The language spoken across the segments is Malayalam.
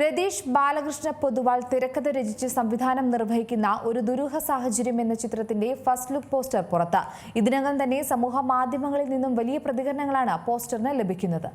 രതീഷ് ബാലകൃഷ്ണ പൊതുവാൾ തിരക്കഥ രചിച്ച് സംവിധാനം നിർവഹിക്കുന്ന ഒരു ദുരൂഹ സാഹചര്യം എന്ന ചിത്രത്തിന്റെ ഫസ്റ്റ് ലുക്ക് പോസ്റ്റർ പുറത്ത്. ഇതിനകം തന്നെ സമൂഹ മാധ്യമങ്ങളിൽ നിന്നും വലിയ പ്രതികരണങ്ങളാണ് പോസ്റ്ററിന് ലഭിക്കുന്നത്.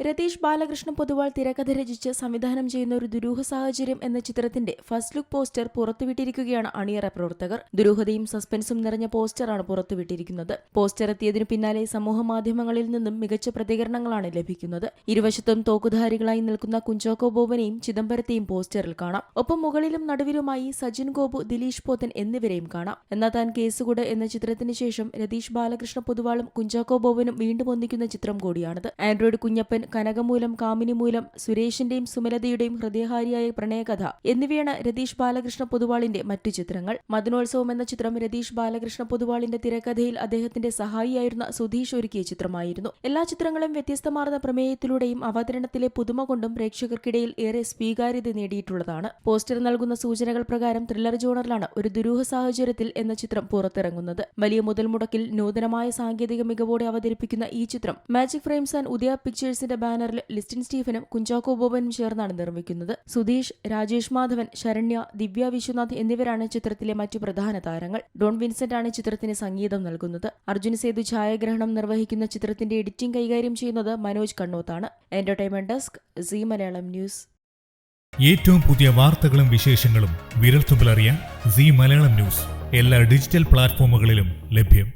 രതീഷ് ബാലകൃഷ്ണൻ പൊതുവാൾ തിരക്കഥ രചിച്ച് സംവിധാനം ചെയ്യുന്ന ഒരു ദുരൂഹ സാഹചര്യം എന്ന ചിത്രത്തിന്റെ ഫസ്റ്റ് ലുക്ക് പോസ്റ്റർ പുറത്തുവിട്ടിരിക്കുകയാണ് അണിയറ പ്രവർത്തകർ. ദുരൂഹതയും സസ്പെൻസും നിറഞ്ഞ പോസ്റ്ററാണ് പുറത്തുവിട്ടിരിക്കുന്നത്. പോസ്റ്റർ എത്തിയതിനു പിന്നാലെ സമൂഹ മാധ്യമങ്ങളിൽ നിന്നും മികച്ച പ്രതികരണങ്ങളാണ് ലഭിക്കുന്നത്. ഇരുവശത്തും തോക്കുധാരികളായി നിൽക്കുന്ന കുഞ്ചാക്കോ ബോബനെയും ചിദംബരത്തെയും പോസ്റ്ററിൽ കാണാം. ഒപ്പം മുകളിലും നടുവിലുമായി സജിൻ ഗോപു ദിലീഷ് പോത്തൻ എന്നിവരെയും കാണാം. എന്നാൽ താൻ കേസുകൂട് എന്ന ചിത്രത്തിന് ശേഷം രതീഷ് ബാലകൃഷ്ണ പൊതുവാളും കുഞ്ചാക്കോ ബോബനും വീണ്ടും ഒന്നിക്കുന്ന ചിത്രം കൂടിയാണിത്. ആൻഡ്രോയിഡ് കുഞ്ഞപ്പൻ കനകമൂലം കാമിനിമൂലം സുരേഷിന്റെയും സുമലതയുടെയും ഹൃദയഹാരിയായ പ്രണയകഥ എന്നിവയാണ് രതീഷ് ബാലകൃഷ്ണ പൊതുവാളിന്റെ മറ്റു ചിത്രങ്ങൾ. മദനോത്സവം എന്ന ചിത്രം രതീഷ് ബാലകൃഷ്ണ പൊതുവാളിന്റെ തിരക്കഥയിൽ അദ്ദേഹത്തിന്റെ സഹായിയായിരുന്ന സുധീഷ് ഒരുക്കിയ ചിത്രമായിരുന്നു. എല്ലാ ചിത്രങ്ങളും വ്യത്യസ്തമാർന്ന പ്രമേയത്തിലൂടെയും അവതരണത്തിലെ പുതുമ കൊണ്ടും പ്രേക്ഷകർക്കിടയിൽ ഏറെ സ്വീകാര്യത നേടിയിട്ടുള്ളതാണ്. പോസ്റ്റർ നൽകുന്ന സൂചനകൾ പ്രകാരം ത്രില്ലർ ജോണറിലാണ് ഒരു ദുരൂഹ സാഹചര്യത്തിൽ എന്ന ചിത്രം പുറത്തിറങ്ങുന്നത്. വലിയ മുതൽ മുടക്കിൽ നൂതനമായ സാങ്കേതിക മികവോടെ അവതരിപ്പിക്കുന്ന ഈ ചിത്രം മാജിക് ഫ്രെയിംസ് ആൻഡ് ഉദയ പിക്ചേഴ്സിന്റെ ബാനറിൽ ലിസ്റ്റിൻ സ്റ്റീഫനും കുഞ്ചാക്കോ ബോബനും ചേർന്നാണ് നിർമ്മിക്കുന്നത്. സുധീഷ് രാജേഷ് മാധവൻ ശരണ്യ ദിവ്യ വിശ്വനാഥ് എന്നിവരാണ് ചിത്രത്തിലെ മറ്റു പ്രധാന താരങ്ങൾ. ഡോൺ വിൻസെന്റ് ആണ് ചിത്രത്തിന് സംഗീതം നൽകുന്നത്. അർജുൻ സേതു ഛായാഗ്രഹണം നിർവഹിക്കുന്ന ചിത്രത്തിന്റെ എഡിറ്റിംഗ് കൈകാര്യം ചെയ്യുന്നത് Manoj കണ്ണോത്താണ്. Entertainment desk Zee Malayalam news. ഏറ്റവും പുതിയ വാർത്തകളും വിശേഷങ്ങളും വിരൽത്തുമ്പിലറിയാൻ സി മലയാളം ന്യൂസ്. എല്ലാ ഡിജിറ്റൽ പ്ലാറ്റ്ഫോമുകളിലും ലഭ്യം.